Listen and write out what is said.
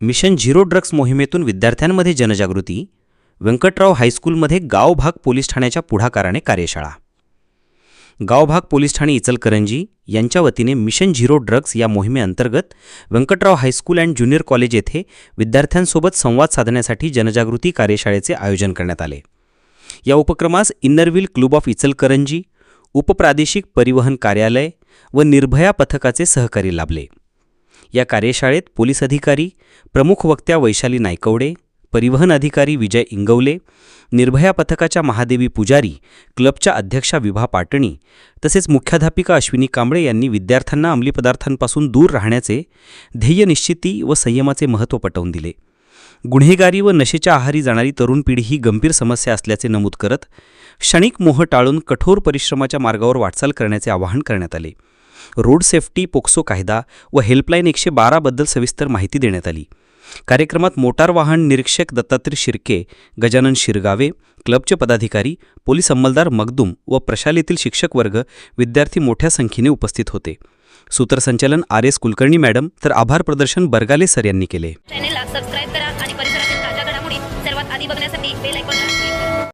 Mission zero drugs मोहिमेतून विद्यार्थ्यांमध्ये जनजागृती व्यंकटराव हायस्कूलमध्ये गावभाग पोलीस ठाण्याच्या पुढाकाराने कार्यशाळा. गावभाग पोलीस ठाणे इचलकरंजी यांच्या वतीने मिशन झिरो ड्रग्स या मोहिमेअंतर्गत Venkatrao high school and junior college येथे विद्यार्थ्यांसोबत संवाद साधण्यासाठी जनजागृती कार्यशाळेचे आयोजन करण्यात आले. या उपक्रमास Inner Wheel club of Ichalkaranji उपप्रादेशिक परिवहन कार्यालय व निर्भया पथकाचे सहकारी लाभले. या कार्यशाळेत पोलीस अधिकारी प्रमुख वक्त्या वैशाली नायकवडे परिवहन अधिकारी विजय इंगवले निर्भया पथकाच्या महादेवी पुजारी क्लबच्या अध्यक्षा विभा पाटणी तसेच मुख्याध्यापिका अश्विनी कांबळे यांनी विद्यार्थ्यांना अंमली पदार्थांपासून दूर राहण्याचे ध्येयनिश्चिती व संयमाचे महत्त्व पटवून दिले. गुन्हेगारी व नशेच्या आहारी जाणारी तरुण पिढी ही गंभीर समस्या असल्याचे नमूद करत क्षणिक मोह टाळून कठोर परिश्रमाच्या मार्गावर वाटचाल करण्याचे आवाहन करण्यात आले. रोड सेफ्टी पोक्सो कायदा व हेल्पलाईन एकशे बाराबद्दल सविस्तर माहिती देण्यात आली. कार्यक्रमात मोटार वाहन निरीक्षक दत्तात्रय शिर्के गजानन शिरगावे क्लबचे पदाधिकारी पोलीस अंमलदार मगदूम व प्रशालेतील शिक्षक वर्ग विद्यार्थी मोठ्या संख्येने उपस्थित होते. सूत्रसंचालन आर एस कुलकर्णी मॅडम तर आभार प्रदर्शन बर्गाले सर यांनी केले. चॅनेलला सबस्क्राईब करा आणि परिसरातील ताज्या घडामोडी सर्वात आधी बघण्यासाठी बेल आयकॉनला